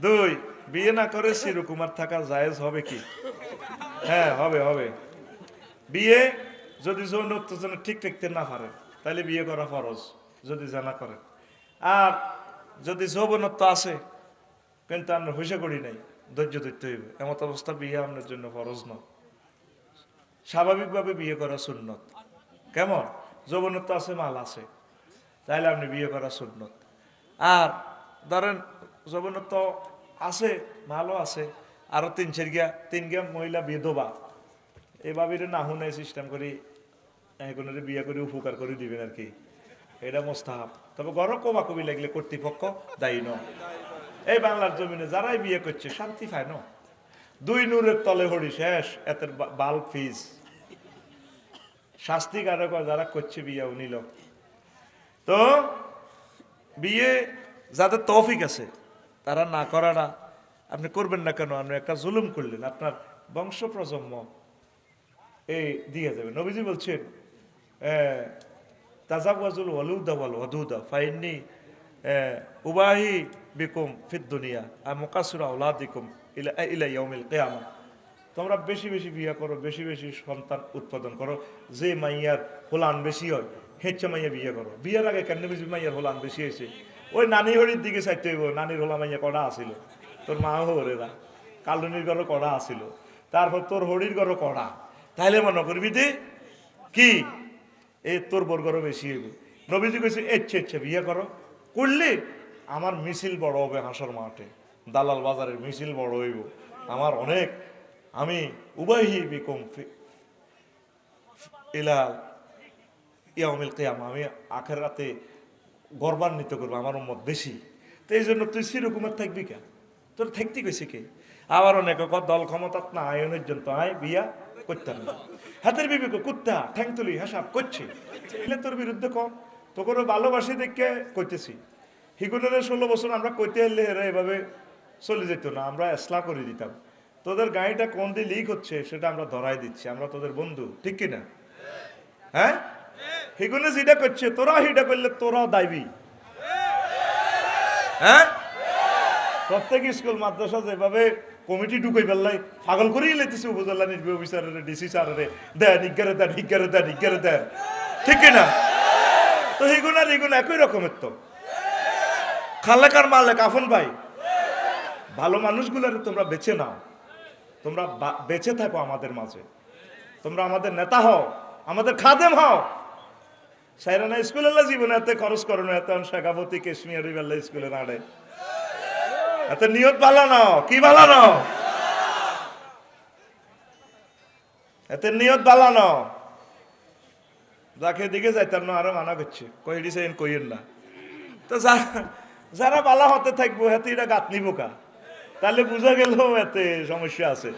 দুই, বিয়ে না করে চিরকুমার থাকা জায়েজ হবে কি? হ্যাঁ হবে হবে। বিয়ে যদি যৌন উত্তেজনা ঠিক রাখতে না পারে, তাহলে বিয়ে করা ফরজ, যদি জানা করে। আর যদি যৌবনত্ব আছে, কিন্তু আমরা হুসে করি নাই, ধৈর্য ধরতে হইবে। এমত অবস্থা বিয়ে আপনার জন্য ফরজ নয়। স্বাভাবিকভাবে বিয়ে করা সুন্নত। কেমন? যৌবনত্ব আছে, মাল আছে তাইলে আপনি বিয়ে করা সুন্নত। আর ধরেন, যৌবনত্ব আছে, ভালো আছে। আরও তিন চার তিন গিয়া মহিলা বিধবা। এভাবে না হুনে সিস্টেম করি এগুলোর বিয়ে করে উপকার করে দিবেন আর কি। এটা মোস্তাহাব। তবে গড় কবা লাগলে কর্তৃপক্ষ দায়ী নয় এই বাংলার জমিনে যারাই বিয়ে করছে শান্তি পায় ন। দুই নূরের তলে হরি শেষ, এতের বা- বাল ফিজ। শাস্তি কারক যারা করছে বিয়ে নিল তো, বিয়ে যাদের তৌফিক আছে তারা না করাটা আপনি করবেন না কেন? আপনি একটা জুলুম করলেন। আপনার বংশ প্রজন্ম এই দিয়ে যাবে। নবীজি বলছেন উবাহি বিকুম দুনিয়া আর ইলা তোমরা বেশি বেশি বিয়ে করো, বেশি বেশি সন্তান উৎপাদন করো। যে মাইয়ার হোলান বেশি হয়, হেচ্ছে মাইয়া বিয়ে করো। বিয়ের আগে কেন বেশি মাইয়ার হোলান বেশি হয়েছে? ওই নানি হরির দিকে চাইতে হইব নানির হোলা মাইয়া কড়া আসিল তোর মা হরেরা কালুনির ঘরও কড়া আসিল তারপর তোর হরির ঘরও কড়া। তাইলে মনে করবি দে কি? এ তোর বর্গরও বেশি হইব। নবীজি কইছে, এচ্ছে এচ্ছে, বিয়ে করো। করলে? আমার মিছিল বড় হবে হাঁসর মাঠে। দালাল বাজারের মিছিল বড় হইব। আমার অনেক, আমি উভয়হি বিকম ইলা ইয়াউমিল কিয়ামা। আমি আখের রাতে গর্বান্বিত করব, আমার মত বেশি। তো এই জন্য তুই সেরকমের থাকবি কে? তোর থাকতে কইছে কে? আবার অনেক দল ক্ষমতাত না, আয়নের জন্য আয়, বিয়া করতাম না। হাতের বিবেক কুত্তা, ঠ্যাং তুলি, হাসাব, করছে। এলে তোর বিরুদ্ধে কম তো কোনো ভালোবাসি দেখে কইতেছি। হিগুনের ষোলো বছর আমরা কইতে এলে এরা এভাবে চলে যেত না, আমরা এসলা করে দিতাম। তোদের গাড়িটা কোন দিয়ে লিক হচ্ছে, সেটা আমরা ধরাই দিচ্ছি, আমরা তোদের বন্ধু, ঠিক কিনা? হ্যাঁ? হিগুনে যেটা করছে, তোরা হিটা করলে তোরাও দায়বি হ্যাঁ? প্রত্যেক স্কুল, মাদ্রাসা যেভাবে কমিটি ঢুকাই পেলাই পাগল করেই লেতেছে উপজেলা নির্বাহী অফিসারের, ডিসি স্যারের, দেন নিজ্ঞারে দেন নিজ্ঞারে দেন নিজ্ঞারে দেন। ঠিক কিনা তো হিগুন আর হিগুন একই রকমের তো। খালেকার মালে কাফন ভাই, ভালো মানুষগুলোর তোমরা বেছে নাও। তোমরা বেঁচে থাকো আমাদের মাঝে। তোমরা আমাদের নেতা হও, আমাদের খাদেম হও। সাইরানা স্কুলে জীবনে এতে খরচ করো না, এত শেখাপতি কাশ্মীর বেলা স্কুলে নাড়ে এত নিয়ত ভালো নাও কি ভালো নাও এত নিয়ত ভালো নাও যাকে দিকে যাইতাম না, আরও মানা করছে কইডি সেন কইেন না তো যারা বালা হতে থাকব, হাতে এটা গাত নিব কা? তাহলে বুঝা গেল এতে সমস্যা আছে।